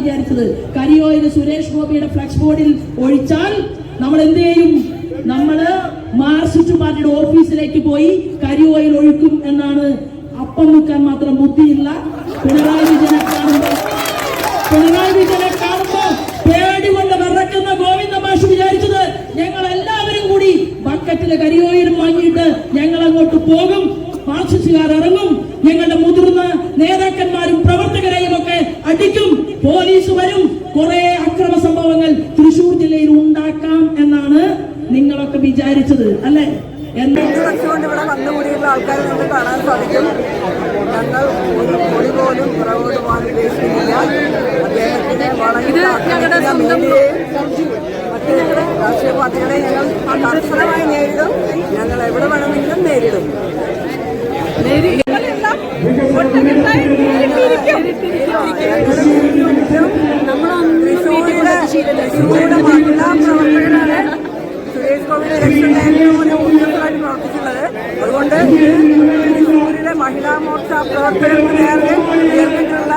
വിചാരിച്ചത്. കരിയോയിൽ സുരേഷ് ഗോപിയുടെ ഫ്ലക്സ് ബോർഡിൽ ഒഴിച്ചാൽ നമ്മൾ എന്ത് ചെയ്യും? നമ്മൾ മാർസിസ്റ്റ് പാർട്ടിയുടെ ഓഫീസിലേക്ക് പോയി കരിയോയിൽ ഒഴിക്കും എന്നാണ് അപ്പം നിൽക്കാൻ മാത്രം ബുദ്ധിയില്ല. പിണറായി വിജയനെ കാണുമ്പോൾ പിണറായി വിജയനെ കാണുമ്പോ പേടി കൊണ്ട് വിറക്കുന്ന ഗോവിന്ദ മാഷ് വിചാരിച്ചത് ഞങ്ങൾ എല്ലാവരും കൂടി ബക്കറ്റിലെ കരിയോയിലും വാങ്ങിയിട്ട് ഞങ്ങൾ അങ്ങോട്ട് പോകും. മാർസിസ്റ്റുകാർ ഇറങ്ങും. ഞങ്ങളുടെ മുതിർന്ന നേതാക്കന്മാരും പ്രവർത്തകരെയും ഒക്കെ അടിക്കും. പോലീസ് വരും. കുറെ അക്രമ സംഭവങ്ങൾ തൃശൂർ ജില്ലയിൽ ഉണ്ടാക്കാം എന്നാണ് നിങ്ങളൊക്കെ വിചാരിച്ചത് അല്ലെ? വെച്ചുകൊണ്ട് ഇവിടെ വന്നുകൂടിയുള്ള ആൾക്കാരെ നമുക്ക് കാണാൻ സാധിക്കും. ഞങ്ങൾ ഒരു പൊടി പോലും പുറകോട്ട് പോകാൻ ഉദ്ദേശിക്കുന്നില്ല. അദ്ദേഹത്തിന് വളരെ ആക്രമിക്കുന്ന മീഡിയയും മറ്റ് രാഷ്ട്രീയ പാർട്ടികളെ ഞങ്ങൾ കർശനമായി നേരിടും. ഞങ്ങൾ എവിടെ വേണമെങ്കിലും നേരിടും. തൃശ്ശൂരിലെ മഹിളാ പ്രവർത്തകരാണ് സുരേഷ് ഗോപിയുടെ ഇലക്ഷൻ ടൈമിൽ മുന്നേ ഉദ്യോഗസ്ഥരായിട്ട് പ്രവർത്തിച്ചുള്ളത് അതുകൊണ്ട് തൃശ്ശൂരിലെ മഹിളാ മോർച്ച പ്രവർത്തകർക്ക് നേരെ ഉയർന്നിട്ടുള്ള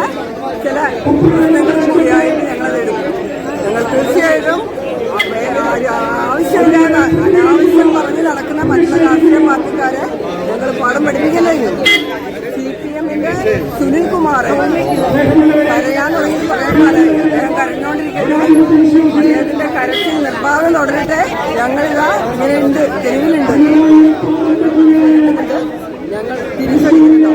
ചില പ്രശ്നങ്ങൾ കൂടിയായിട്ട് ഞങ്ങൾ എടുക്കും ഞങ്ങൾ തീർച്ചയായിട്ടും ആവശ്യമില്ലാതെ അനാവശ്യം പറഞ്ഞ് നടക്കുന്ന മറ്റുള്ള രാഷ്ട്രീയ പാർട്ടിക്കാരെ ഞങ്ങൾ പാഠം പഠിപ്പിക്കില്ലല്ലോ സി പി എമ്മിന്റെ സുനിൽ കുമാർ കരയാൻ തുടങ്ങി അദ്ദേഹത്തിന്റെ കരച്ചിൽ നിർഭാഗം തുടരട്ടെ. ഞങ്ങളിതാ ഇങ്ങനെയുണ്ട് തെരുവിലുണ്ട്. ഞങ്ങൾ തിരിച്ചടിക്കുന്നു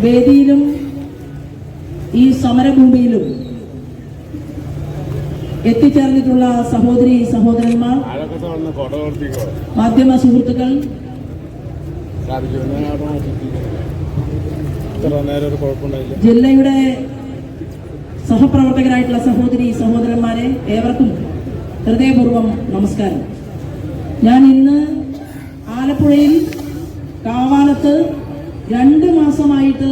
വേദിയിലും ഈ സമരഭൂമിയിലും എത്തിച്ചേർന്നിട്ടുള്ള സഹോദരി സഹോദരന്മാർ മാധ്യമ സുഹൃത്തുക്കൾ. ജില്ലയുടെ സഹപ്രവർത്തകരായിട്ടുള്ള സഹോദരി സഹോദരന്മാരെ ഏവർക്കും ഹൃദയപൂർവം നമസ്കാരം. ഞാൻ ഇന്ന് ആലപ്പുഴയിൽ കാവാലത്ത് രണ്ട് മാസമായിട്ട്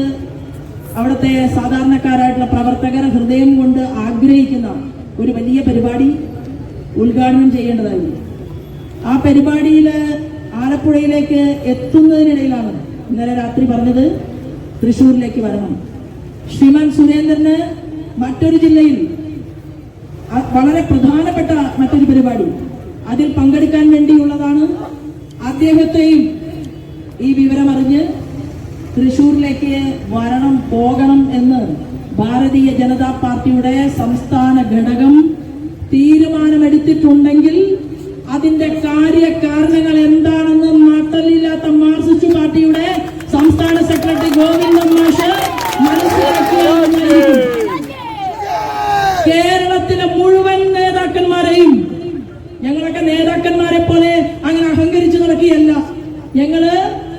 അവിടുത്തെ സാധാരണക്കാരായിട്ടുള്ള പ്രവർത്തകർ ഹൃദയം കൊണ്ട് ആഗ്രഹിക്കുന്ന ഒരു വലിയ പരിപാടി ഉദ്ഘാടനം ചെയ്യേണ്ടതായിരുന്നു ആ പരിപാടിയിൽ ആലപ്പുഴയിലേക്ക് എത്തുന്നതിനിടയിലാണ് ഇന്നലെ രാത്രി പറഞ്ഞത് തൃശ്ശൂരിലേക്ക് വരണം. ശ്രീമാൻ സുരേന്ദ്രന് മറ്റൊരു ജില്ലയിൽ വളരെ പ്രധാനപ്പെട്ട മറ്റൊരു പരിപാടി. അതിൽ പങ്കെടുക്കാൻ വേണ്ടിയുള്ളതാണ് അദ്ദേഹത്തെയും ഈ വിവരമറിഞ്ഞ് തൃശ്ശൂരിലേക്ക് വരണം പോകണം എന്ന് ഭാരതീയ ജനതാ പാർട്ടിയുടെ സംസ്ഥാന ഘടകം തീരുമാനമെടുത്തിട്ടുണ്ടെങ്കിൽ അതിന്റെ കാര്യകാരണങ്ങൾ എന്താണെന്ന് നാട്ടിലില്ലാത്ത മാർസിസ്റ്റ് പാർട്ടിയുടെ സംസ്ഥാന സെക്രട്ടറി ഗോവിന്ദൻ മാഷ് മനസ്സിലാക്കിയായിരിക്കും കേരളത്തിലെ മുഴുവൻ നേതാക്കന്മാരെയും ഞങ്ങളൊക്കെ നേതാക്കന്മാരെ പോലെ അങ്ങനെ അഹങ്കരിച്ചു നടക്കുകയല്ല. ഞങ്ങൾ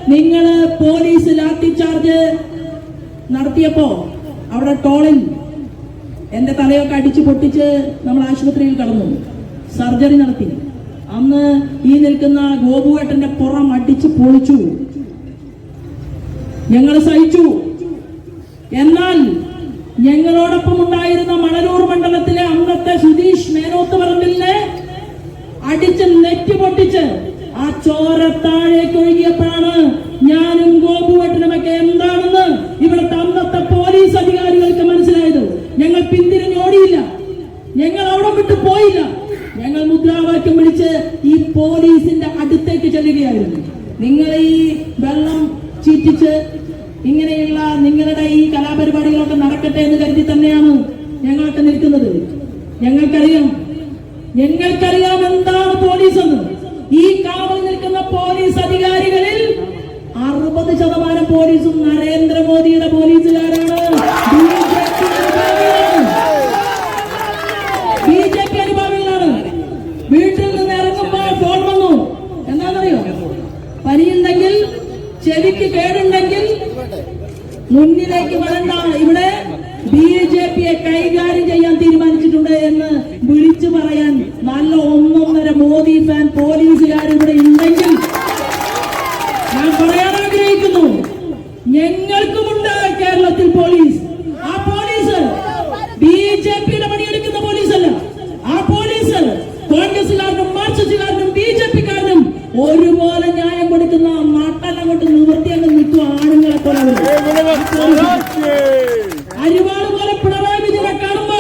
നിങ്ങൾ പോലീസ് ലാത്തി ചാർജ് നടത്തിയപ്പോ അവിടെ ടോളിൻ എന്റെ തലയൊക്കെ അടിച്ച് പൊട്ടിച്ച് നമ്മൾ ആശുപത്രിയിൽ കടന്നു. സർജറി നടത്തി. അന്ന് ഈ നിൽക്കുന്ന ഗോപുവേട്ടന്റെ പുറം അടിച്ച് പൊളിച്ചു. ഞങ്ങൾ സഹിച്ചു. എന്നാൽ ഞങ്ങളോടൊപ്പം ഉണ്ടായിരുന്ന മണലൂർ മണ്ഡലത്തിലെ അന്നത്തെ സുധീഷ് മേനോത്ത് പറമ്പിലിനെ അടിച്ച് നെറ്റ് പൊട്ടിച്ച് ആ ചോര താഴേക്ക് ഒഴുകിയപ്പോഴാണ് ഞാനും ഗോപുവേട്ടനുമൊക്കെ എന്താണെന്ന് ഇവിടുത്തെ അന്നത്തെ പോലീസ് അധികാരികൾക്ക് മനസ്സിലായത്? ഞങ്ങൾ പിന്തിരിഞ്ഞോടിയില്ല ഞങ്ങൾ അവിടെ വിട്ട് പോയില്ല. ഞങ്ങൾ മുദ്രാവാക്യം വിളിച്ച് ഈ പോലീസിന്റെ അടുത്തേക്ക് ചെല്ലുകയായിരുന്നു. നിങ്ങൾ ഈ വെള്ളം ചീറ്റിച്ച് ഇങ്ങനെയുള്ള നിങ്ങളുടെ ഈ കലാപരിപാടികളൊക്കെ നടക്കട്ടെ എന്ന് കരുതി തന്നെയാണ് ഞങ്ങളൊക്കെ നിൽക്കുന്നത്? ഞങ്ങൾക്കറിയാം. ഞങ്ങൾക്കറിയാം എന്താണ് പോലീസ് എന്ന് ഈ കാവൽ നിൽക്കുന്ന പോലീസ് അധികാരികളിൽ അറുപത് ശതമാനം പോലീസും നരേന്ദ്രമോദിയുടെ പോലീസുകാരാണ്. ബി ജെ പി അനുഭാവികളാണ്. വീട്ടിൽ നിന്ന് ഇറങ്ങുമ്പോൾ ഫോൺ വന്നു. എന്താണെന്നറിയോ? പനിയുണ്ടെങ്കിൽ ചെവിക്ക് കേടുണ്ടെങ്കിൽ മുന്നിലേക്ക് വരണ്ട. ഇവിടെ ബി ജെ പിയെ കൈകാര്യം ചെയ്യാൻ തീരുമാനിച്ചിട്ടുണ്ട് എന്ന് വിളിച്ചു പറയാൻ നല്ല ഒന്നൊന്നര മോദി ഫാൻ പോലീസുകാർ ഇവിടെ ഉണ്ടെങ്കിൽ ഞാൻ ആഗ്രഹിക്കുന്നു ഞങ്ങൾക്കുമുണ്ട് കേരളത്തിൽ പോലീസ് ആ പോലീസ് ബി ജെ പിയുടെ പണിയെടുക്കുന്ന പോലീസല്ല ആ പോലീസ് കോൺഗ്രസുകാരനും മാർക്സിസ്റ്റുകാരനും ബി ജെ പിക്കാരനും ഒരുപോലെ ന്യായം കൊടുക്കുന്ന നാട്ടല്ലങ്ങോട്ട് നിവൃത്തി അങ്ങ് നിൽക്കും ആണുങ്ങളെ പോലെ അവർ. അരിവാൾ പോലെ പിണറായി വിജയനെ കാണുമ്പോ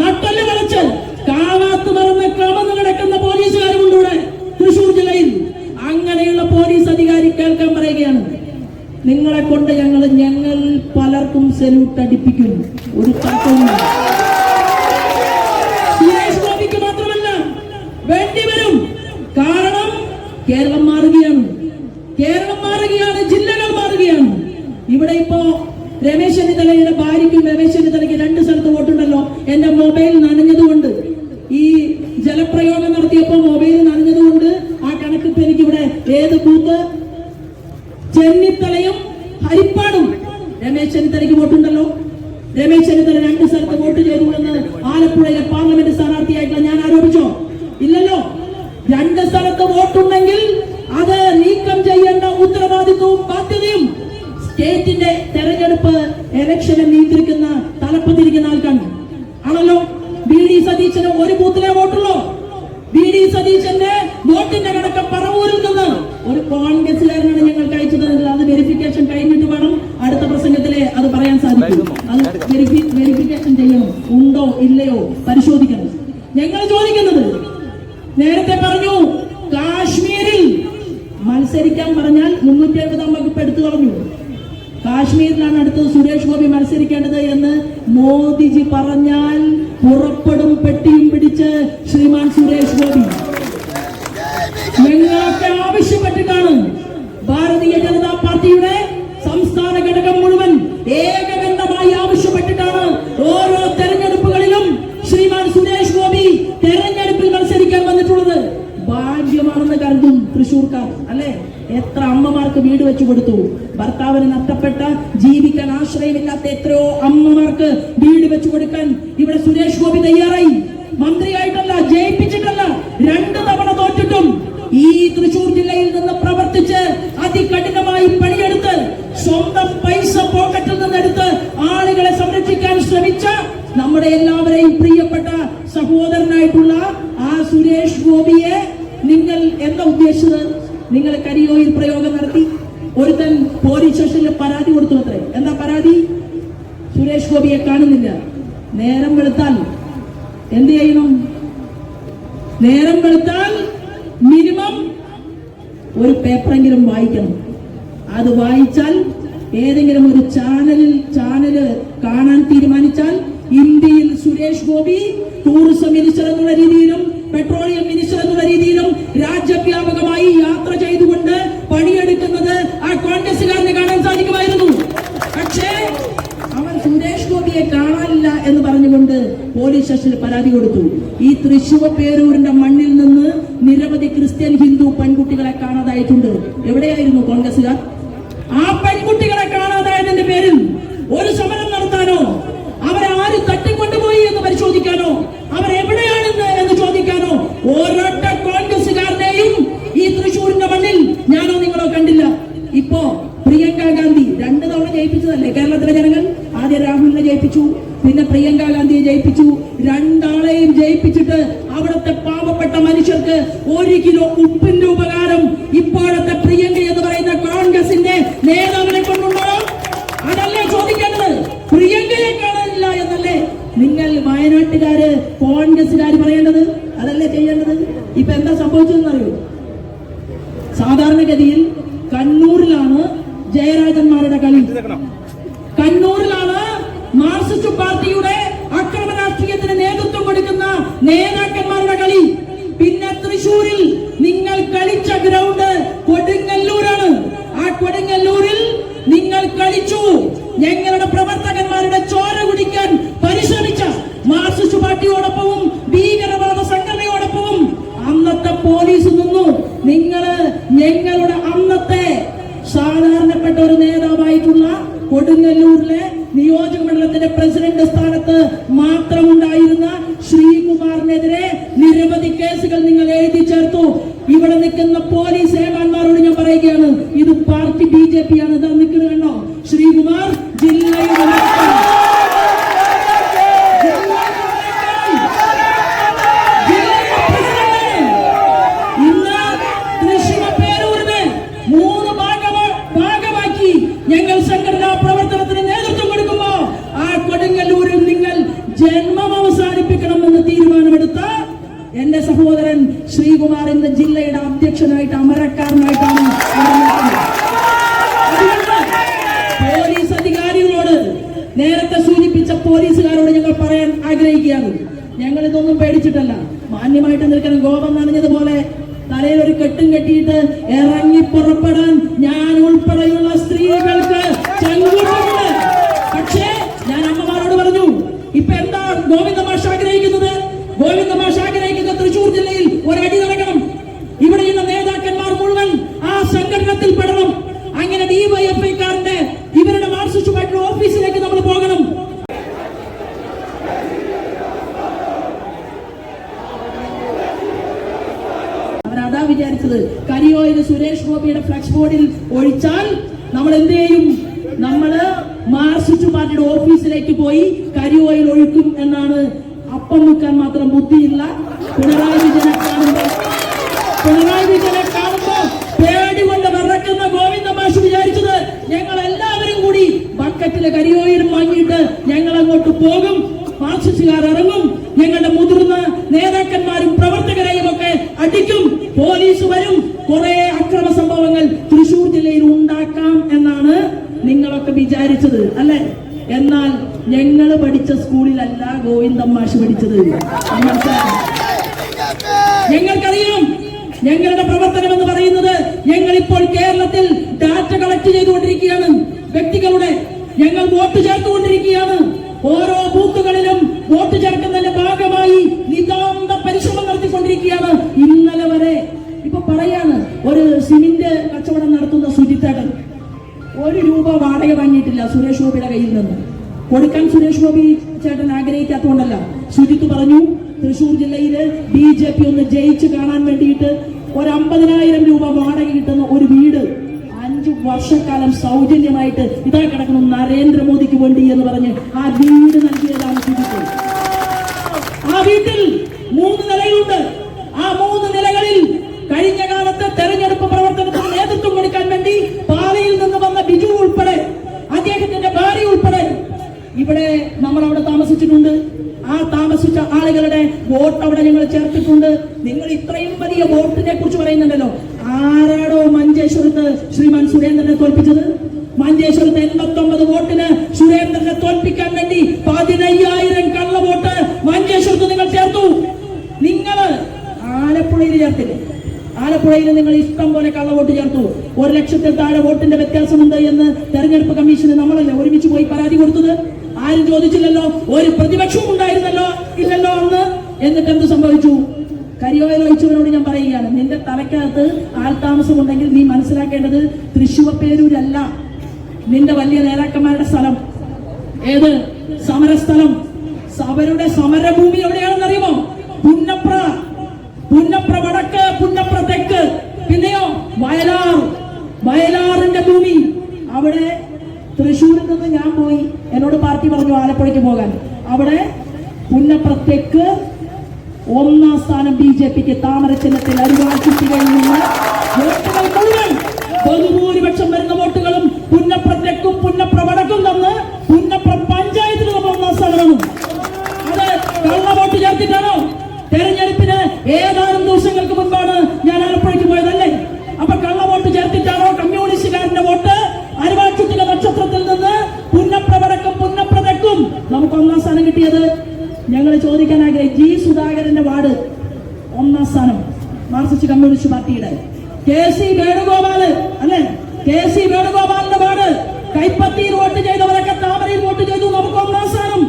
നട്ടൽ കളിച്ച് കാവാത്ത് മറന്ന് കമന്ന് കിടക്കുന്ന പോലീസുകാരുണ്ട് ഇവിടെ തൃശൂർ ജില്ലയിൽ അങ്ങനെയുള്ള പോലീസ് അധികാരി കേൾക്കാൻ പറയുകയാണ് നിങ്ങളെ കൊണ്ട് ഞങ്ങൾ ഞങ്ങൾ പലർക്കും സെല്യൂട്ട് അടിപ്പിക്കും ഒരു തർക്കവുമില്ല സുരേഷ് ഗോപിക്ക് മാത്രമല്ല വേണ്ടി വരും കാരണം കേരളം മാറുകയാണ് കേരളം മാറുകയാണ് ജില്ലകൾ മാറുകയാണ്. ഇവിടെ ഇപ്പോ രമേശ് ചെന്നിത്തലയുടെ ഭാര്യയ്ക്കും രമേശ് ചെന്നിത്തലയ്ക്ക് രണ്ട് സ്ഥലത്ത് വോട്ടുണ്ടല്ലോ. എന്റെ മൊബൈൽ നനഞ്ഞതുകൊണ്ട്. ഈ ജലപ്രയോഗം നടത്തിയപ്പോ മൊബൈൽ നനഞ്ഞതുകൊണ്ട് ആ കണക്കിപ്പ് എനിക്ക് എനിക്കിവിടെ ഏത് ബൂത്ത്? ചെന്നിത്തലയും ഹരിപ്പാടും. രമേശ് ചെന്നിത്തലയ്ക്ക് വോട്ടുണ്ടല്ലോ. രമേശ് ചെന്നിത്തല രണ്ട് സ്ഥലത്ത് വോട്ട് ചെയ്തു എന്ന് ആലപ്പുഴയിലെ പാർലമെന്റ് സ്ഥാനാർത്ഥിയായിട്ടുള്ള ഞാൻ ആരോപിച്ചോ? ഇല്ലല്ലോ. രണ്ട് സ്ഥലത്ത് വോട്ടുണ്ടെങ്കിൽ വെരിഫിക്കേഷൻ കഴിഞ്ഞിട്ട് വേണം അടുത്ത പ്രസംഗത്തിലെ അത് പറയാൻ സാധിക്കും. അത് വെരിഫിക്കേഷൻ ചെയ്യണം. ഉണ്ടോ ഇല്ലയോ? പരിശോധിക്കണം. ഞങ്ങൾ ചോദിക്കുന്നത് നേരത്തെ പറഞ്ഞു കാശ്മീരിൽ മത്സരിക്കാൻ പറഞ്ഞാൽ മുന്നൂറ്റി എഴുപതാം വകുപ്പ് എടുത്തു കളഞ്ഞു. കാശ്മീരിലാണ് അടുത്തത് സുരേഷ് ഗോപി മത്സരിക്കേണ്ടത് എന്ന് മോദിജി പറഞ്ഞാൽ പുറപ്പെടും പെട്ടിയും പിടിച്ച് ശ്രീമാൻ സുരേഷ് ഗോപി. ഞങ്ങളൊക്കെ ആവശ്യപ്പെട്ടിട്ടാണ് ഭാരതീയ ജനതാ പാർട്ടിയുടെ സംസ്ഥാന ഘടകം മുഴുവൻ ഏകകണ്ഠമായി ആവശ്യപ്പെട്ടിട്ടാണ് ഓരോ തെരഞ്ഞെടുപ്പുകളിലും ശ്രീമാൻ സുരേഷ് ഗോപി തെരഞ്ഞെടുപ്പിൽ മത്സരിക്കാൻ വന്നിട്ടുള്ളത്. ഭാഗ്യമാണെന്ന് കരുതും തൃശൂർക്കാർ അല്ലെ? എത്ര അമ്മമാർക്ക് വീട് വെച്ചു കൊടുത്തു. ഭർത്താവിന് നഷ്ടപ്പെട്ട ജീവിക്കാൻ ആശ്രയമില്ലാത്ത എത്രയോ അമ്മമാർക്ക് വീട് വെച്ചു കൊടുക്കാൻ ഇവിടെ സുരേഷ് ഗോപി തയ്യാറായി. മന്ത്രിയായിട്ടല്ല ജയിപ്പിച്ചിട്ടല്ല രണ്ട് തവണ തോറ്റിട്ടും ഈ തൃശൂർ ജില്ലയിൽ നിന്ന് പ്രവർത്തിച്ച് അതികഠിനമായി പണിയെടുത്ത് സ്വന്തം പൈസ പോക്കറ്റിൽ നിന്നെടുത്ത് ആളുകളെ സംരക്ഷിക്കാൻ ശ്രമിച്ച നമ്മുടെ എല്ലാവരെയും പ്രിയപ്പെട്ട സഹോദരനായിട്ടുള്ള ആ സുരേഷ് ഗോപിയെ നിങ്ങൾ എന്താ ഉദ്ദേശിച്ചത്? നിങ്ങൾ കരിയോയിൽ പ്രയോഗം നടത്തി. ഒരുത്തൻ പോലീസ് സ്റ്റേഷനിൽ പരാതി കൊടുത്തു അത്രേ എന്താ പരാതി? സുരേഷ് ഗോപിയെ കാണുന്നില്ല. നേരം വെളുത്താൽ എന്ത് ചെയ്യണം? നേരം വെളുത്താൽ മിനിമം ഒരു പേപ്പറെങ്കിലും വായിക്കണം. അത് വായിച്ചാൽ ഏതെങ്കിലും ഒരു ചാനലിൽ ചാനൽ കാണാൻ തീരുമാനിച്ചാൽ ഇന്ത്യയിൽ സുരേഷ് ഗോപി ടൂറിസം മിനിസ്റ്റർ എന്നുള്ള രീതിയിലും പെട്രോളിയം മിനിസ്റ്റർ എന്നുള്ള രീതിയിലും രാജ്യവ്യാപകമായി യാത്ര ചെയ്തുകൊണ്ട് പണിയെടുക്കുന്നത് ആ കോൺഗ്രസുകാരനെ കാണാൻ സാധിക്കുമായിരുന്നു. പക്ഷേ അവൻ സുരേഷ് ഗോപിയെ കാണാനില്ല എന്ന് പറഞ്ഞുകൊണ്ട് പോലീസ് സ്റ്റേഷനിൽ പരാതി കൊടുത്തു. ഈ തൃശൂർ പേരൂരിന്റെ മണ്ണിൽ നിന്ന് ഹിന്ദു പെൺകുട്ടികളെ കാണാതായിട്ടുണ്ട്. എവിടെയായിരുന്നു കോൺഗ്രസുകാർ ആ പെൺകുട്ടികളെ കാണാതായതിന്റെ പേരിൽ ഒരു സമരം നടത്താനോ അവരെ ആര് തട്ടിക്കൊണ്ടുപോയി എന്ന് പരിശോധിക്കാനോ അവരെവിടെയാണെന്ന് എന്ന് ചോദിക്കാനോ ഒരൊറ്റ കോൺഗ്രസുകാരനെയും ഈ തൃശൂരിന്റെ മണ്ണിൽ ഞാനോ നിങ്ങളോ കണ്ടില്ല ഇപ്പോ പ്രിയങ്ക ഗാന്ധി രണ്ട് തവണ ജയിപ്പിച്ചതല്ലേ കേരളത്തിലെ ജനങ്ങൾ ആദ്യം രാഹുലിനെ ജയിപ്പിച്ചു പിന്നെ പ്രിയങ്ക ഗാന്ധിയെ ജയിപ്പിച്ചു രണ്ടാളെയും ജയിപ്പിച്ചിട്ട് അവിടുത്തെ പാവപ്പെട്ട മനുഷ്യർക്ക് ഒരു കിലോ ഉപ്പിന്റെ ഉപകാരം ഇപ്പോഴത്തെ പ്രിയങ്ക എന്ന് പറയുന്ന കോൺഗ്രസിന്റെ നേതാവിനെ കൊണ്ടുണ്ടോ അതല്ലേ ചോദിക്കേണ്ടത് പ്രിയങ്കയെ കാണാനില്ല എന്നല്ലേ നിങ്ങൾ വയനാട്ടുകാര് കോൺഗ്രസുകാര് പറയേണ്ടത് അതല്ലേ ചെയ്യേണ്ടത് ഇപ്പൊ എന്താ സംഭവിച്ചതെന്നറിയോ സാധാരണഗതിയിൽ കണ്ണൂരിലാണ് ജയരാജന്മാരുടെ കളി കണ്ണൂരിലാണ് മാർക്സിസ്റ്റ് പാർട്ടിയുടെ അക്രമ രാഷ്ട്രീയത്തിന് നേതൃത്വം കൊടുക്കുന്ന നേതാക്കന്മാരുടെ കളി പിന്നെ തൃശൂരിൽ നിങ്ങൾ കളിച്ച ഗ്രൗണ്ട് കൊടുങ്ങല്ലൂരാണ് ആ കൊടുങ്ങല്ലൂരിൽ നിങ്ങൾ കളിച്ചു ഞങ്ങളുടെ പ്രവർത്തകന്മാരുടെ ചോര കുടിക്കാൻ പരിശ്രമിച്ച മാർക്സിസ്റ്റ് പാർട്ടിയോടൊപ്പവും ഭീകരവാദ സംഘടനയോടൊപ്പവും അന്നത്തെ പോലീസ് നിങ്ങൾ ഞങ്ങളുടെ അന്നത്തെ സാധാരണപ്പെട്ട ഒരു നേതാവായിട്ടുള്ള കൊടുങ്ങല്ലൂരിലെ നിയോജക മണ്ഡലത്തിന്റെ പ്രസിഡന്റ് സ്ഥാനത്ത് മാത്രമുണ്ടായിരുന്ന ശ്രീകുമാറിനെതിരെ നിരവധി കേസുകൾ നിങ്ങൾ എഴുതി ചേർത്തു ഇവിടെ നിൽക്കുന്ന പോലീസ് ഏമാന്മാരോട് ഞാൻ പറയുകയാണ് ഇത് പാർട്ടി ബി ജെ പി ആണ് ഇതാ നിൽക്കുന്നത് കണ്ടോ ശ്രീകുമാർ ജില്ലയുടെ നേതാവ്. ജില്ലയുടെ പ്രസിഡന്റാണ്. ഇന്ന് തൃശ്ശൂർ ശ്രീകുമാർ എന്ന ജില്ലയുടെ അതുകൊണ്ട് പോലീസ് അധികാരികളോട് നേരത്തെ സൂചിപ്പിച്ച പോലീസുകാരോട് ഞങ്ങൾ പറയാൻ ആഗ്രഹിക്കുകയാണ്. ഞങ്ങൾ ഇതൊന്നും പേടിച്ചിട്ടല്ല. മാന്യമായിട്ട് നിൽക്കണം. ഗോപം നനഞ്ഞതുപോലെ തലയിൽ ഒരു കെട്ടും കെട്ടിയിട്ട് ഇറങ്ങി പുറപ്പെടാൻ ഞാൻ ഉൾപ്പെടെയുള്ള സ്ത്രീകൾക്ക് ചങ്കൂറ്റമുണ്ട് പക്ഷേ ഞാൻ അമ്മമാരോട് പറഞ്ഞു ഇപ്പൊ എന്താ ഗോവിന്ദ മാഷ് ആഗ്രഹിക്കുന്നത്? ഗോവിന്ദ മാഷ് ആഗ്രഹിക്കുന്ന തൃശൂർ ജില്ലയിൽ ഒരടി നടക്കണം ഇവിടെയുള്ള നേതാക്കന്മാർ മുഴുവൻ ആ സംഘടനത്തിൽ പെടണം അങ്ങനെ ഡിവൈഎഫ്ഐക്കാരന്റെ ഇവരുടെ മാർക്സിസ്റ്റ് പാർട്ടിയുടെ ഓഫീസിലേക്ക് നമ്മൾ പോകണം അവരതാ വിചാരിച്ചത് കരിയോയിൽ സുരേഷ് ഗോപിയുടെ ഫ്ലക്സ് ബോർഡിൽ ഒഴിച്ചാൽ നമ്മൾ എന്ത് ചെയ്യും നമ്മൾ മാർക്സിസ്റ്റ് പാർട്ടിയുടെ ഓഫീസിലേക്ക് പോയി കരിയോയിൽ ഒഴിക്കും എന്നാണ് അപ്പം നിൽക്കാൻ മാത്രം ബുദ്ധിയില്ല. പിണറായി വിജയനെ കാണുമ്പോ പിണറായി വിജയനെ കാണുമ്പോ പേടി കൊണ്ട് വിറക്കുന്ന ഗോവിന്ദ മാഷ് വിചാരിച്ചത് ഞങ്ങൾ എല്ലാവരും കൂടി ബക്കറ്റിലെ കരിയോയിൽ വാങ്ങിയിട്ട് ഞങ്ങൾ അങ്ങോട്ട് പോകും മാർക്സിസ്റ്റുകാർ ഇറങ്ങും ഞങ്ങളുടെ മുതിർന്ന നേതാക്കന്മാരും പ്രവർത്തകരെയും ഒക്കെ അടിക്കും പോലീസ് വരും കുറെ അക്രമ സംഭവങ്ങൾ തൃശൂർ ജില്ലയിൽ ഉണ്ടാക്കാം എന്നാണ് നിങ്ങളൊക്കെ വിചാരിച്ചത് അല്ലെ? എന്നാൽ ഞങ്ങൾ പഠിച്ച സ്കൂളിലല്ല ഗോവിന്ദൻ മാഷ് പഠിച്ചത്? ഞങ്ങൾക്കറിയാം ഞങ്ങളുടെ പ്രവർത്തനം എന്ന് പറയുന്നത് ഞങ്ങൾ ഇപ്പോൾ കേരളത്തിൽ ഡാറ്റ കളക്ട് ചെയ്തുകൊണ്ടിരിക്കുകയാണ്. വ്യക്തികളുടെ ഞങ്ങൾ വോട്ട് ചേർത്തുകൊണ്ടിരിക്കുകയാണ്. ഓരോ ബൂത്തുകളിലും വോട്ട് ചേർക്കുന്നതിന്റെ ഭാഗമായി നിതാന്ത പരിശ്രമം നടത്തിക്കൊണ്ടിരിക്കുകയാണ് ഇന്നലെ വരെ. ഇപ്പൊ പറയാണ് ഒരു സിമിന്റ് കച്ചവടം നടത്തുന്ന സുജിത്തേട്ടൻ. ഒരു രൂപ വാടക വാങ്ങിയിട്ടില്ല സുരേഷ് ഗോപിയുടെ കയ്യിൽ നിന്ന്. കൊടുക്കാൻ സുരേഷ് ഗോപി ചേട്ടൻ ആഗ്രഹിക്കാത്തതുകൊണ്ടല്ല. സുജിത്ത് പറഞ്ഞു തൃശൂർ ജില്ലയിൽ ബി ജെ പി ഒന്ന് ജയിച്ച് കാണാൻ വേണ്ടിയിട്ട് ഒരു അമ്പതിനായിരം രൂപ വാടക കിട്ടുന്ന ഒരു വീട് അഞ്ചു വർഷക്കാലം സൗജന്യമായിട്ട് ഇതാ കിടക്കണം നരേന്ദ്രമോദിക്ക് വേണ്ടി എന്ന് പറഞ്ഞ് ആ വീട് നൽകിയതാണ് സുജിത്ത്. ആ വീട്ടിൽ മൂന്ന് നിലയുണ്ട് ആ മൂന്ന് നിലകളിൽ കഴിഞ്ഞ കാലത്തെ തെരഞ്ഞെടുപ്പ് പ്രവർത്തനത്തിന് നേതൃത്വം കൊടുക്കാൻ വേണ്ടി പാലയിൽ നിന്ന് വന്ന ബിജു ഉൾപ്പെടെ അദ്ദേഹത്തിന്റെ ഭാര്യ ഉൾപ്പെടെ ഇവിടെ നമ്മൾ അവിടെ താമസിച്ചിട്ടുണ്ട്. ആ താമസിച്ച ആളുകളുടെ വോട്ട് അവിടെ ഞങ്ങൾ ചേർത്തിട്ടുണ്ട്. നിങ്ങൾ ഇത്രയും വലിയ വോട്ടിനെ കുറിച്ച് പറയുന്നുണ്ടല്ലോ. ആരാടോ മഞ്ചേശ്വരത്ത് ശ്രീമാൻ സുരേന്ദ്രനെ തോൽപ്പിച്ചത്? മഞ്ചേശ്വരത്ത് എൺപത്തി ഒമ്പത് വോട്ടിന് സുരേന്ദ്രനെ തോൽപ്പിക്കാൻ വേണ്ടി പതിനയ്യായിരം കള്ള വോട്ട് മഞ്ചേശ്വരത്ത് നിങ്ങൾ ചേർത്തു. നിങ്ങൾ ആലപ്പുഴയിൽ ചേർത്തില്ലേ? ആലപ്പുഴയിൽ നിങ്ങൾ ഇഷ്ടം പോലെ കള്ള വോട്ട് ചേർത്തു. ഒരു ലക്ഷത്തിൽ താഴെ വോട്ടിന്റെ വ്യത്യാസമുണ്ട് എന്ന് തെരഞ്ഞെടുപ്പ് കമ്മീഷന് നമ്മളല്ലേ ഒരുമിച്ച് പോയി പരാതി കൊടുത്തത്? ആരും ചോദിച്ചില്ലല്ലോ. ഒരു പ്രതിപക്ഷവും ഉണ്ടായിരുന്നല്ലോ. ഇല്ലല്ലോ അന്ന്. എന്നിട്ട് എന്ത് സംഭവിച്ചു? കരിയോയിൽ ഒഴിച്ചവരോട് ഞാൻ പറയുകയാണ് നിന്റെ തലക്കകത്ത് ആൾതാമസം ഉണ്ടെങ്കിൽ നീ മനസ്സിലാക്കേണ്ടത് തൃശ്ശൂർപ്പേരൂരല്ല നിന്റെ വലിയ നേതാക്കന്മാരുടെ സ്ഥലം. ഏത്? സമരസ്ഥലം. അവരുടെ സമരഭൂമി എവിടെയാണെന്ന് അറിയുമോ പുന്നപ്ര പുന്നപ്ര വടക്ക് പുന്നപ്ര തെക്ക് പിന്നെയോ വയലാർ വയലാറിന്റെ ഭൂമി അവിടെ തൃശ്ശൂരിൽ നിന്ന് ഞാൻ പോയി എന്നോട് പാർട്ടി പറഞ്ഞു ആലപ്പുഴയ്ക്ക് പോകാൻ. അവിടെ പുന്നപ്പുറത്തേക്ക് ഒന്നാം സ്ഥാനം ബി ജെ പിക്ക് താമര ചിഹ്നത്തിൽ ബഹുഭൂരിപക്ഷം വരുന്ന വോട്ടുകളും പുന്നപ്പുറത്തേക്കും പുന്നപ്പുറ വടക്കും തന്ന് പുന്നപ്ര പഞ്ചായത്തിൽ നമ്മൾ ഒന്നാം സ്ഥാനമാണ്. അത് കള്ളവോട്ട് ചേർത്തിട്ടാണോ? തെരഞ്ഞെടുപ്പിന് ഏതാനും ദിവസങ്ങൾക്ക് മുൻപാണ് ഞാൻ ആലപ്പുഴയ്ക്ക് പോയതല്ലേ അപ്പൊ കള്ളവോട്ട് ചേർത്തിട്ടാണോ കമ്മ്യൂണിസ്റ്റുകാരന്റെ വോട്ട് അരുവാച്ചുറ്റിലെ നക്ഷത്രത്തിൽ നിന്ന് പുന്നപ്ര വടക്കും പുന്നപ്ര തെക്കും നമുക്ക് കിട്ടിയത് ഞങ്ങൾ ചോദിക്കാൻ ആഗ്രഹം ജി സുധാകരന്റെ വാർഡ് ഒന്നാം സ്ഥാനം മാർക്സിസ്റ്റ് കമ്മ്യൂണിസ്റ്റ് പാർട്ടിയുടെ. കെ സി വേണുഗോപാൽ അല്ലെ? കെ സി വേണുഗോപാലിന്റെ വാർഡ് കൈപ്പത്തിയിൽ വോട്ട് ചെയ്തവരൊക്കെ താമരയിൽ വോട്ട് ചെയ്തു നമുക്ക് ഒന്നാം സ്ഥാനം.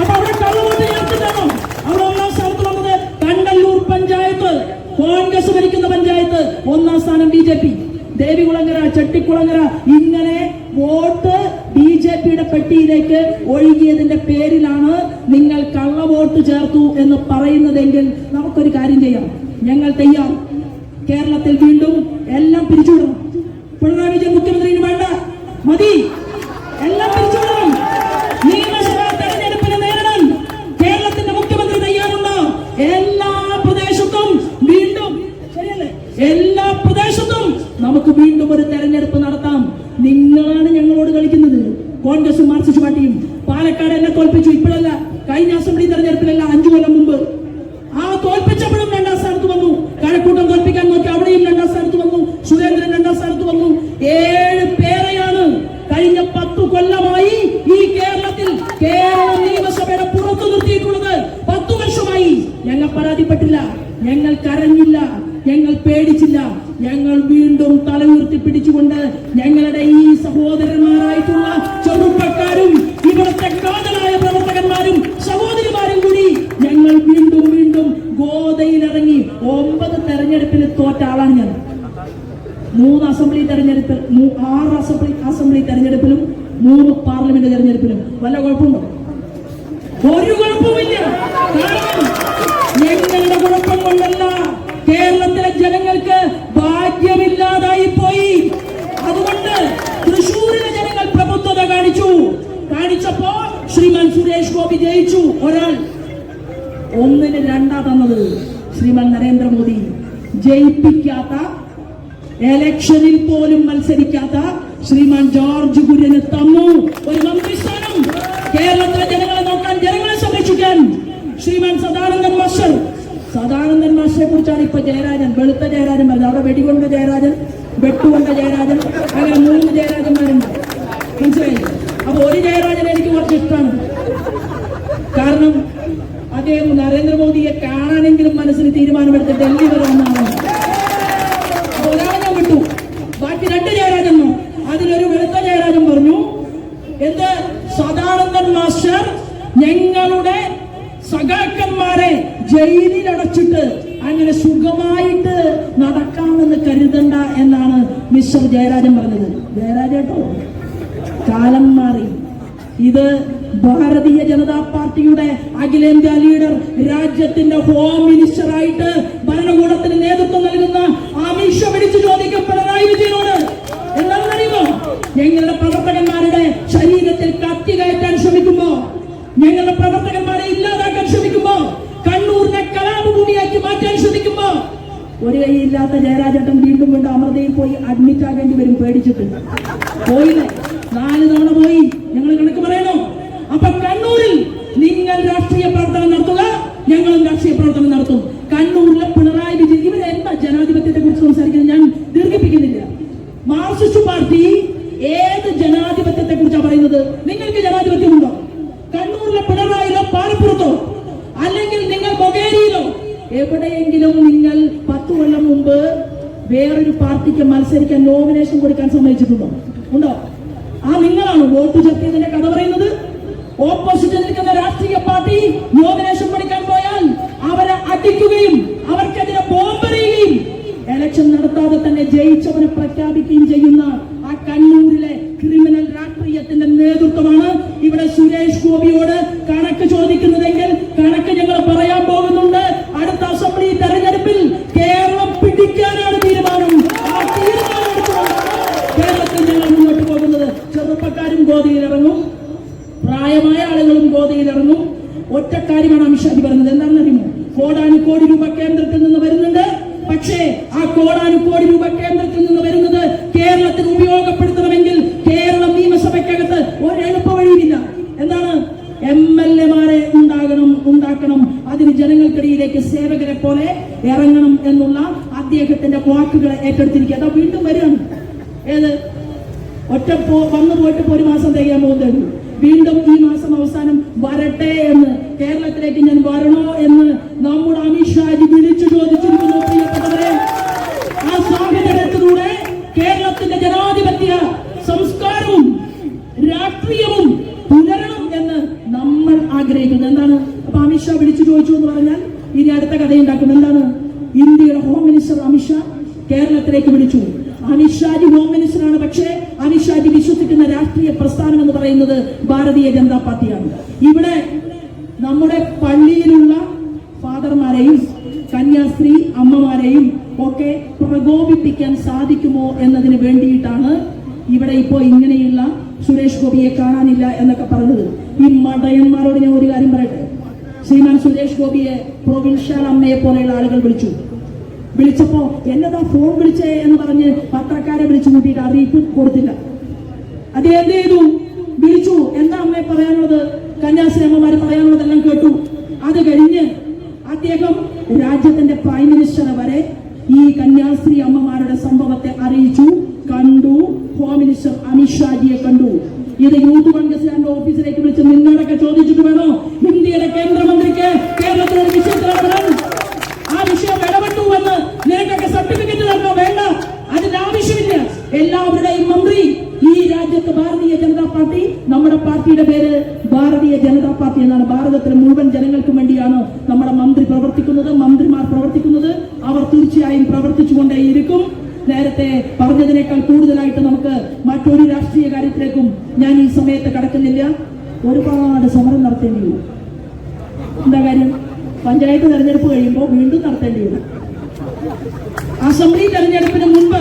അപ്പൊ അവിടെ കള്ളവോട്ട് ചേർത്തിട്ടാണോ അവിടെ ഒന്നാം സ്ഥാനത്ത് വന്നത് കണ്ടല്ലൂർ പഞ്ചായത്ത് കോൺഗ്രസ് ഭരിക്കുന്ന പഞ്ചായത്ത് ഒന്നാം സ്ഥാനം B J P. Devikulangara Chettikulangara ഇങ്ങനെ വോട്ട് ബി ജെ പിയുടെ പെട്ടിയിലേക്ക് ഒഴുകിയതിന്റെ പേരിലാണ് നിങ്ങൾ കള്ളവോട്ട് ചേർത്തു എന്ന് പറയുന്നതെങ്കിൽ നമുക്കൊരു കാര്യം ചെയ്യാം. ഞങ്ങൾ തയ്യാർ. കേരളത്തിൽ വീണ്ടും എല്ലാം പിരിച്ചുവിടണം. പിണറായി വിജയൻ മുഖ്യമന്ത്രിന് വേണ്ട. മതി. എല്ലാം പിരിച്ചുവിടണം. കേരളത്തിന്റെ മുഖ്യമന്ത്രി എല്ലാ പ്രദേശത്തും വീണ്ടും എല്ലാ പ്രദേശത്തും നമുക്ക് വീണ്ടും ഒരു തെരഞ്ഞെടുപ്പ് നടത്താം. നിങ്ങളാണ് ഞങ്ങളോട് കളിക്കുന്നത്. കോൺഗ്രസും മാർക്സിസ്റ്റ് പാർട്ടിയും പാലക്കാട് എന്നെ തോൽപ്പിച്ചു. ഇപ്പോഴല്ല കഴിഞ്ഞ അസംബ്ലി തെരഞ്ഞെടുപ്പിലല്ല അഞ്ചു കൊല്ലം മുമ്പ്. ആ തോൽപ്പിച്ചപ്പോഴും രണ്ടാം സ്ഥാനത്ത് വന്നു. കഴക്കൂട്ടം തോൽപ്പിക്കാൻ നോക്കി അവിടെയും രണ്ടാം സ്ഥാനത്ത് വന്നു. സുരേന്ദ്രൻ രണ്ടാം സ്ഥാനത്ത് വന്നു. ഏഴ് പേരെയാണ് കഴിഞ്ഞ പത്തു കൊല്ലമായി ഈ കേരളത്തിൽ കേരള നിയമസഭയുടെ പുറത്തു നിർത്തിയിട്ടുള്ളത്. പത്തു വർഷമായി. ഞങ്ങൾ പരാതിപ്പെട്ടില്ല. ഞങ്ങൾ കരഞ്ഞില്ല. ഞങ്ങൾ പേടിച്ചില്ല. ഞങ്ങൾ വീണ്ടും തല ഉയർത്തി പിടിച്ചുകൊണ്ട് ഞങ്ങളുടെ ഈ സഹോദരന്മാരായിട്ടുള്ള ചെറുപ്പക്കാരും ഇവിടുത്തെ കാതലായ പ്രവർത്തകന്മാരും സഹോദരിമാരും കൂടി ഞങ്ങൾ വീണ്ടും വീണ്ടും ഗോതയിലിറങ്ങി ഒമ്പത് തെരഞ്ഞെടുപ്പിൽ തോറ്റ ആളാണ് ഞാൻ. മൂന്ന് അസംബ്ലി തെരഞ്ഞെടുപ്പിൽ ആറ് അസംബ്ലി അസംബ്ലി തെരഞ്ഞെടുപ്പിലും മൂന്ന് പാർലമെന്റ് തെരഞ്ഞെടുപ്പിലും. വല്ല കുഴപ്പമുണ്ടോ? ഒരു കുഴപ്പമില്ല ഞങ്ങളുടെ കുഴപ്പം കൊണ്ടല്ല കേരളത്തിലെ ജനങ്ങൾക്ക് ഭാഗ്യമില്ലാതായി പോയി. അതുകൊണ്ട് തൃശൂരിലെ ജനങ്ങൾ പ്രബുദ്ധത കാണിച്ചു. കാണിച്ചപ്പോ ശ്രീമാൻ സുരേഷ് ഗോപി ജയിച്ചു. ഒരാൾ ഒന്നിന് രണ്ടാ തന്നത് ശ്രീമാൻ നരേന്ദ്രമോദി. ജയിപ്പിക്കാത്ത എലക്ഷനിൽ പോലും മത്സരിക്കാത്ത ശ്രീമാൻ ജോർജ് കുര്യന് തന്നു. ഒരു മന്ത്രിസ്ഥാനം കേരളത്തിലെ ജനങ്ങളെ നോക്കാൻ ജനങ്ങളെ സംരക്ഷിക്കാൻ ശ്രീമാൻ സദാനന്ദൻ മാസ്റ്റർ സദാനന്ദൻ മാഷിനെ കുറിച്ചാണ് ഇപ്പൊ ജയരാജൻ വെളുത്ത ജയരാജൻ പറഞ്ഞത്. അവിടെ വെടികൊണ്ട ജയരാജൻ വെട്ടുകൊണ്ട ജയരാജൻ അങ്ങനെ മൂന്ന് ജയരാജന്മാരുണ്ട്. മനസ്സിലായില്ലേ? അപ്പൊ ഒരു ജയരാജൻ എനിക്ക് കുറച്ച് ഇഷ്ടമാണ്. കാരണം അദ്ദേഹം നരേന്ദ്രമോദിയെ കാണാനെങ്കിലും മനസ്സിന് തീരുമാനമെടുത്ത് ഡൽഹി വരെ വന്ന ആളാണ് ഒരാളെ വിട്ടു. ബാക്കി രണ്ട് ജയരാജന്മാർ. അതിലൊരു വെളുത്ത ജയരാജൻ പറഞ്ഞു എന്ത് സദാനന്ദൻ മാസ്റ്റർ ഞങ്ങളുടെ സഖാക്കന്മാരെ ജയിലിൽ അടച്ചിട്ട് അങ്ങനെ സുഖമായിട്ട് നടക്കാമെന്ന് കരുതണ്ട എന്നാണ് മിസ്റ്റർ ജയരാജൻ പറഞ്ഞത്. ജയരാജേട്ടോ കാലം മാറി. ഇത് ഭാരതീയ ജനതാ പാർട്ടിയുടെ അഖിലേന്ത്യാ ലീഡർ രാജ്യത്തിന്റെ ഹോം മിനിസ്റ്റർ ആയിട്ട് ഭരണകൂടത്തിന് നേതൃത്വം നൽകുന്ന അമിത് ഷാ വിളിച്ചു ചോദിക്കും വിജയനോട്. എന്താണെന്നറിയുമോ ഞങ്ങളുടെ പ്രവർത്തകന്മാരുടെ ശരീരത്തിൽ കത്തി കയറ്റാൻ ശ്രമിക്കുമ്പോ ഞങ്ങളുടെ പ്രവർത്തകന്മാരെ ഇല്ലാതാക്കാൻ ശ്രമിക്കുമ്പോ കണ്ണൂരിനെ കലാപഭൂമിയാക്കി മാറ്റാൻ ശ്രമിക്കുമ്പോ ഒരു കൈയില്ലാത്ത ജയരാജേട്ടൻ വീണ്ടും വീണ്ടും അമൃതയിൽ പോയി അഡ്മിറ്റ് ആകേണ്ടി വരും പേടിച്ചിട്ട്. പോയില്ലേ? നാല് തവണ പോയി. ഞങ്ങൾ കണക്ക് പറയണോ? അപ്പൊ കണ്ണൂരിൽ നിങ്ങൾ രാഷ്ട്രീയ പ്രവർത്തനം നടത്തുക ഞങ്ങളും രാഷ്ട്രീയ പ്രവർത്തനം നടത്തും കണ്ണൂരിലെ പിണറായി വിജയൻ ഇവരെ എന്താ ജനാധിപത്യത്തെ കുറിച്ച് സംസാരിക്കുന്നത് ഞാൻ ദീർഘിപ്പിക്കുന്നില്ല മാർക്സിസ്റ്റ് പാർട്ടി ഏത് ജനാധിപത്യത്തെ കുറിച്ചാണ് പറയുന്നത് നിങ്ങൾക്ക് ജനാധിപത്യമുണ്ടോ കണ്ണൂരിലെ പിണറായിലോ പാലപ്പുറത്തോ അല്ലെങ്കിൽ നിങ്ങൾ മൊകേരിയിലോ എവിടെയെങ്കിലും നിങ്ങൾ പത്ത് കൊല്ലം മുമ്പ് വേറൊരു പാർട്ടിക്ക് മത്സരിക്കാൻ നോമിനേഷൻ സമ്മതിച്ചിട്ടുണ്ടോ ഉണ്ടോ? ആ നിങ്ങളാണ് വോട്ട് ചെത്തിയതിന്റെ കഥ പറയുന്നത്. ഓപ്പോസിറ്റ് നിൽക്കുന്ന രാഷ്ട്രീയ പാർട്ടി നോമിനേഷൻ പഠിക്കാൻ പോയാൽ അവരെ അടിക്കുകയും അവർക്കെതിരെ ബോംബെറിയുകയും എലക്ഷൻ നടത്താതെ തന്നെ ജയിച്ചവനെ പ്രഖ്യാപിക്കുകയും ചെയ്യുന്ന ആ കണ്ണൂരിലെ ക്രിമിനൽ രാഷ്ട്രീയത്തിന്റെ നേതൃത്വമാണ് ഇവിടെ സുരേഷ് ഗോപിയോട് കണക്ക് ചോദിക്കുന്നതെങ്കിൽ കണക്ക് ഞങ്ങൾ പറയാൻ പോകുന്നുണ്ട് അടുത്ത അസംബ്ലി തെരഞ്ഞെടുപ്പിൽ കേരളം പിടിക്കാനാണ് തീരുമാനം ആ തീരുമാനം എടുത്തുകൊണ്ടാണ് കേരളത്തിൽ ഞങ്ങൾ മുന്നോട്ട് പോകുന്നത് ചെറുപ്പക്കാരും ഗോതയിലിറങ്ങും പ്രായമായ ആളുകളും ഗോതയിലിറങ്ങും ഒറ്റ കാര്യമാണ് അമിത്ഷാജി പറഞ്ഞത് എന്താണെന്ന് അറിയുമോ കോടാനുകോടി രൂപ കേന്ദ്രത്തിൽ നിന്ന് വരുന്നുണ്ട് പക്ഷേ ആ കോടാനുകോടി രൂപ കേന്ദ്രത്തിൽ നിന്ന് വരുന്നത് കേരളത്തിന് ഉപയോഗപ്പെടുത്തണമെങ്കിൽ കേരളം നിയമസഭയ്ക്കകത്ത് ഒരു എളുപ്പ വഴിയില്ല എന്താണ് എം എൽ എമാരെ ഉണ്ടാകണം ഉണ്ടാക്കണം അതിന് ജനങ്ങൾക്കിടയിലേക്ക് സേവകരെ പോലെ ഇറങ്ങണം എന്നുള്ള അദ്ദേഹത്തിന്റെ വാക്കുകളെ ഏറ്റെടുത്തിരിക്കുക. അതാ വീണ്ടും വരികയാണ്. ഏത്? ഒറ്റ പോ വന്നു പോയിട്ട് ഒരു മാസം തികയാൻ പോകുന്നത്? വീണ്ടും ഈ മാസം അവസാനം വരട്ടെ എന്ന് കേരളത്തിലേക്ക് ഞാൻ വരണോ എന്ന് നമ്മുടെ അമിത്ഷാജി വിളിച്ചു ചോദിച്ചിരിക്കുന്നു പ്രിയപ്പെട്ടവരെ. ആ സാഹചര്യത്തിലൂടെ കേരളത്തിന്റെ ജനാധിപത്യ സംസ്കാരവും രാഷ്ട്രീയവും പുലരണം എന്ന് നമ്മൾ ആഗ്രഹിക്കുന്നു. എന്താണ്? അപ്പൊ അമിത്ഷാ വിളിച്ചു ചോദിച്ചു എന്ന് പറഞ്ഞാൽ ഇനി അടുത്ത കഥയുണ്ടാക്കും. എന്താണ്? ഇന്ത്യയുടെ ഹോം മിനിസ്റ്റർ അമിത്ഷാ കേരളത്തിലേക്ക് വിളിച്ചു. അമിത്ഷാജി ഹോം മിനിസ്റ്റർ ആണ്. പക്ഷേ അമിത്ഷാജി വിശ്വസിക്കുന്ന രാഷ്ട്രീയ പ്രസ്ഥാനം എന്ന് പറയുന്നത് ഭാരതീയ ജനതാ പാർട്ടിയാണ്. ഇവിടെ നമ്മുടെ പള്ളിയിലുള്ള ഫാദർമാരെയും കന്യാസ്ത്രീ അമ്മമാരെയും ഒക്കെ പ്രകോപിപ്പിക്കാൻ സാധിക്കുമോ എന്നതിന് വേണ്ടിയിട്ടാണ് ഇവിടെ ഇപ്പോ ഇങ്ങനെയുള്ള സുരേഷ് ഗോപിയെ കാണാനില്ല എന്നൊക്കെ പറഞ്ഞത്. ഈ മടയന്മാരോട് ഞാൻ ഒരു കാര്യം പറയട്ടെ? ശ്രീമാൻ സുരേഷ് ഗോപിയെ പ്രൊവിൻഷ്യൽ അമ്മയെ പോലെയുള്ള ആളുകൾ വിളിച്ചു. വിളിച്ചപ്പോ എന്നതാ ഫോൺ വിളിച്ചേ? എന്ന് പറഞ്ഞ് പത്രക്കാരെ വിളിച്ചു കൂട്ടിയിട്ട് അറിയിപ്പ് കൊടുത്തില്ല. അത് എന്ത് ചെയ്തു? വിളിച്ചു. എന്താ അമ്മയെ പറയാനുള്ളത്? കന്യാസ്ത്രീ അമ്മമാര് പറയാനുള്ളതെല്ലാം കേട്ടു. അത് കഴിഞ്ഞ് അദ്ദേഹം രാജ്യത്തിന്റെ പ്രൈം മിനിസ്റ്ററെ വരെ ഈ കന്യാസ്ത്രീ അമ്മമാരുടെ സംഭവത്തെ അറിയിച്ചു കണ്ടു. ഹോം മിനിസ്റ്റർ അമിത്ഷാജിയെ കണ്ടു. ഇത് യൂത്ത് കോൺഗ്രസുകാരുടെ ഓഫീസിലേക്ക് വിളിച്ച് നിന്നോടൊക്കെ ചോദിച്ചിട്ട് വേണോ? ഇന്ത്യയുടെ കേന്ദ്രമന്ത്രിക്ക് കേരളത്തിലെ വിഷയത്തിൽ ആ വിഷയം ഇടപെട്ടു എന്ന് നിനക്കൊക്കെ സർട്ടിഫിക്കറ്റ് തരണോ? വേണ്ട. അതിന്റെ ആവശ്യമില്ല. എല്ലാവരുടെയും മന്ത്രി ഈ രാജ്യത്ത് ഭാരതീയ ജനതാ പാർട്ടി നമ്മുടെ പാർട്ടിയുടെ പേര് ഭാരതീയ ജനതാ പാർട്ടി എന്നാണ്. ഭാരതത്തിലെ മുഴുവൻ ജനങ്ങൾക്കും വേണ്ടിയാണ് നമ്മുടെ മന്ത്രി പ്രവർത്തിക്കുന്നത് മന്ത്രിമാർ പ്രവർത്തിക്കുന്നത്. അവർ തീർച്ചയായും പ്രവർത്തിച്ചുകൊണ്ടേയിരിക്കും. നേരത്തെ പറഞ്ഞതിനേക്കാൾ കൂടുതലായിട്ട് നമുക്ക് മറ്റൊരു രാഷ്ട്രീയ കാര്യത്തിലേക്കും കടക്കുന്നില്ല ഒരുപാട് സമരം നടത്തേണ്ടി വരും. എന്താ കാര്യം? പഞ്ചായത്ത് തെരഞ്ഞെടുപ്പ് കഴിയുമ്പോൾ വീണ്ടും നടത്തേണ്ടി വരും അസംബ്ലി തെരഞ്ഞെടുപ്പിന് മുൻപ്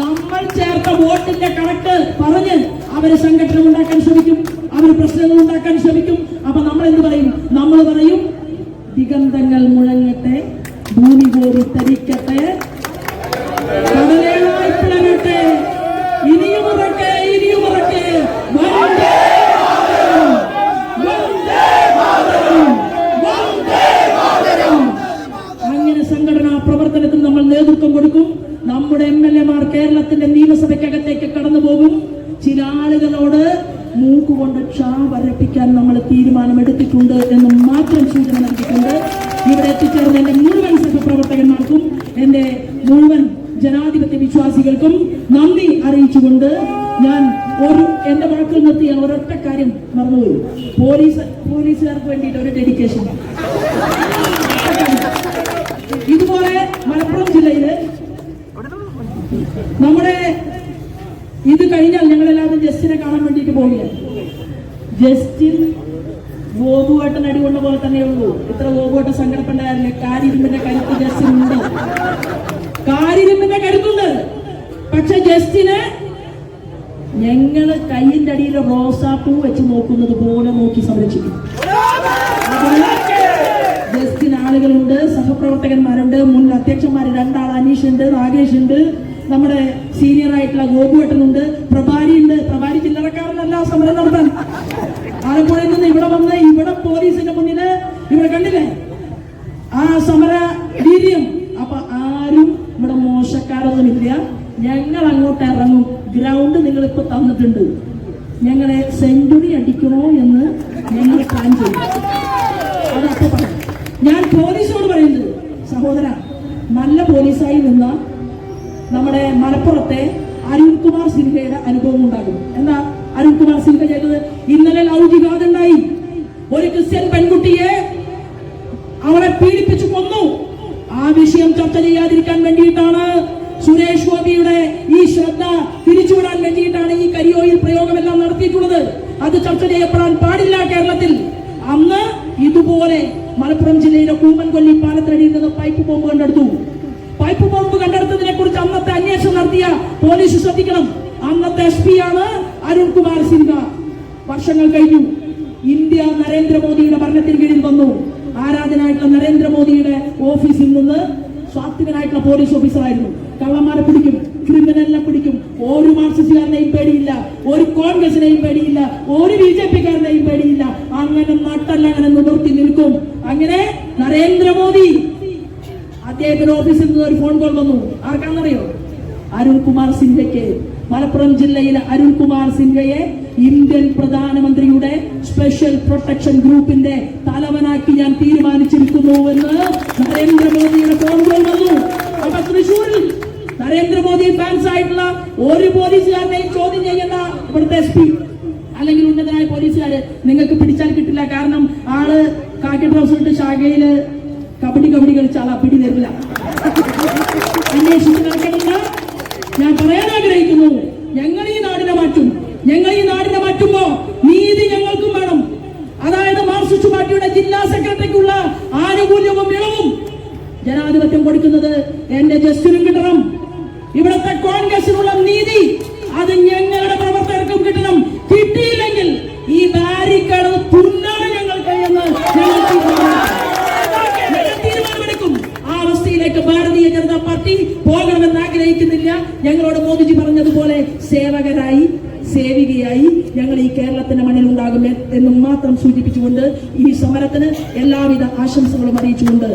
നമ്മൾ ചേർത്ത വോട്ടിന്റെ കണക്ക് പറഞ്ഞ് അവർ സംഘടന ഉണ്ടാക്കാൻ ശ്രമിക്കും അവർ പ്രശ്നങ്ങൾ ഉണ്ടാക്കാൻ ശ്രമിക്കും അപ്പൊ നമ്മൾ എന്ത് പറയും നമ്മൾ പറയും ദിഗന്ധങ്ങൾ മുഴങ്ങട്ടെ ഭൂമി കോരി തരിക്കട്ടെ കടലേളായി പിളരട്ടെ ഇനിയും ഉറക്കെ ഇനിയും ഉറക്കെ വന്ദേ മാതരം! വന്ദേ മാതരം! വന്ദേ മാതരം! അങ്ങനെ സംഘടനാ പ്രവർത്തനത്തിന് നമ്മൾ നേതൃത്വം കൊടുക്കും നമ്മുടെ എം എൽ എമാർ കേരളത്തിന്റെ നിയമസഭയ്ക്കകത്തേക്ക് കടന്നു പോകും ചില ആളുകളോട് മൂക്കുകൊണ്ട് ക്ഷാ വരപ്പിക്കാൻ നമ്മൾ തീരുമാനമെടുത്തിട്ടുണ്ട് എന്ന് മാത്രം സൂചന നൽകിയിട്ടുണ്ട് ഇവിടെ എത്തിച്ചേർന്ന എന്റെ മുഴുവൻ സഹപ്രവർത്തകന്മാർക്കും എന്റെ മുഴുവൻ ജനാധിപത്യ വിശ്വാസികൾക്കും നന്ദി അറിയിച്ചുകൊണ്ട് ഞാൻ ഒരു എന്റെ വാക്കുകൾ നിർത്തി ഞാൻ ഒരൊറ്റ കാര്യം മറന്നുപോയി. പോലീസ് പോലീസുകാർക്ക് വേണ്ടിയിട്ട് ഒരു ഡെഡിക്കേഷൻ ഇതുപോലെ മലപ്പുറം ജില്ലയിൽ നമ്മുടെ ഇത് കഴിഞ്ഞാൽ ഞങ്ങൾ എല്ലാവരും ജസ്റ്റിനെ കാണാൻ വേണ്ടിയിട്ട് പോവുകയാണ്. ജസ്റ്റിൻ ഗോപുവേട്ടൻ അടികൊണ്ട പോലെ തന്നെ ഉള്ളൂ. ഇത്ര ഗോപുവേട്ട സങ്കടപ്പെടാറില്ല കാരിരുമ്പിന്റെ കരുത്ത് ജസ്റ്റിനുണ്ട് കാരിരുമ്പിന്റെ കരുത്തുണ്ട് പക്ഷെ ജസ്റ്റിന് ഞങ്ങൾ കയ്യിന്റെ അടിയിൽ റോസാപ്പൂ വെച്ച് നോക്കുന്നത് പോലെ നോക്കി സംരക്ഷിക്കും. ജസ്റ്റിന് ആളുകളുണ്ട് സഹപ്രവർത്തകന്മാരുണ്ട് മുൻ അധ്യക്ഷന്മാർ രണ്ടാൾ അനീഷ് ഉണ്ട് നാഗേഷ് ഉണ്ട് നമ്മുടെ സീനിയർ ആയിട്ടുള്ള ഗോപുവേട്ടനുണ്ട് പ്രഭാരി ഉണ്ട് പ്രഭാരി ചില്ലറക്കാരനല്ല സമരം നടത്താൻ. ആലപ്പുഴയിൽ നിന്ന് ഇവിടെ വന്ന് ഇവിടെ പോലീസിന്റെ മുന്നിൽ ഇവിടെ കണ്ടില്ലേ? ആ സമര വീര്യം. അപ്പൊ ആരും ഇവിടെ മോശക്കാരൊന്നുമില്ല. ഞങ്ങൾ അങ്ങോട്ട് ഇറങ്ങും. ഗ്രൗണ്ട് നിങ്ങൾ ഇപ്പൊ തന്നിട്ടുണ്ട്. ഞങ്ങളെ സെഞ്ചുറി അടിക്കണോ എന്ന് ഞങ്ങൾ പ്ലാൻ ചെയ്തു. അതപ്പോ പറയാം. ഞാൻ പോലീസിനോട് പറയുന്നത് സഹോദര നല്ല പോലീസായി നിന്ന നമ്മുടെ മലപ്പുറത്തെ അരുൺകുമാർ സിൻഹയുടെ അനുഭവം ഉണ്ടാകും. എന്താ അരുൺകുമാർ സിൻഹ ചെയ്തത്? ഇന്നലെ ലൗകികാതുണ്ടായി ഒരു ക്രിസ്ത്യൻ പെൺകുട്ടിയെ അവളെ പീഡിപ്പിച്ചു കൊന്നു. ആ വിഷയം ചർച്ച ചെയ്യാതിരിക്കാൻ വേണ്ടിയിട്ടാണ് സുരേഷ് ഗോപിയുടെ ശ്രദ്ധ തിരിച്ചുവിടാൻ വേണ്ടിയിട്ടാണ് ഈ കരിയോയിൽ പ്രയോഗമെല്ലാം നടത്തിയിട്ടുള്ളത്. അത് ചർച്ച ചെയ്യപ്പെടാൻ പാടില്ല കേരളത്തിൽ. അന്ന് ഇതുപോലെ മലപ്പുറം ജില്ലയിലെ കൂമൻകൊല്ലി പാലത്തടിയിൽ നിന്ന് പൈപ്പ് ബോംബ് കണ്ടെടുത്തു. പൈപ്പ് ബോംബ് കണ്ടെടുത്തതിനെ കുറിച്ച് അന്നത്തെ അന്വേഷണം നടത്തിയ പോലീസ് ശ്രദ്ധിക്കണം. അന്നത്തെ എസ് പി ആണ് അരുൺകുമാർ സിൻഹ. വർഷങ്ങൾ കഴിഞ്ഞു. ഇന്ത്യ നരേന്ദ്രമോദിയുടെ ഭരണത്തിന് കീഴിൽ വന്നു. ആരാധനായിട്ടുള്ള നരേന്ദ്രമോദിയുടെ ഓഫീസിൽ നിന്ന് സ്വാത്വികനായിട്ടുള്ള പോലീസ് ഓഫീസറായിരുന്നു കള്ളന്മാരെ പിടിക്കും ക്രിമിനലിനെ പിടിക്കും. ഒരു മാർക്സിസ്റ്റുകാരനെയും പേടിയില്ല ഒരു കോൺഗ്രസിനെയും പേടിയില്ല ഒരു ബി ജെ പിക്കാരനെയും പേടിയില്ല. അങ്ങനെ നട്ടല്ല അങ്ങനെ നിവർത്തി നിൽക്കും. അങ്ങനെ നരേന്ദ്രമോദി അദ്ദേഹത്തിന്റെ ഓഫീസിൽ നിന്ന് ഒരു ഫോൺ കോൾ വന്നു. ആർക്കാണെന്നറിയോ? അരുൺ കുമാർ സിൻഹയ്ക്ക്. മലപ്പുറം ജില്ലയിലെ അരുൺ കുമാർ സിൻഹയെ ഇന്ത്യൻ പ്രധാനമന്ത്രിയുടെ സ്പെഷ്യൽ പ്രൊട്ടക്ഷൻ ഗ്രൂപ്പിന്റെ തലവനാക്കി ഞാൻ തീരുമാനിച്ചിരിക്കുന്നു എന്ന് നരേന്ദ്രമോദിയുടെ ഫോൺ കോൾ വന്നു. അപ്പൊ തൃശൂരിൽ നരേന്ദ്രമോദി ഫാൻസ് ആയിട്ടുള്ള ഒരു പോലീസുകാരനെയും ചോദ്യം ചെയ്യുന്ന ഇവിടുത്തെ എസ് പി അല്ലെങ്കിൽ ഉന്നതനായ പോലീസുകാര് നിങ്ങൾക്ക് പിടിച്ചാൽ കിട്ടില്ല. കാരണം ആൾ കാക്കി ട്രൗസർ ഇട്ട് ശാഖയിൽ കബഡി കബഡി കളിച്ച ആളാ. പിടി തരില്ല ആശംസകളും അറിയിച്ചുകൊണ്ട്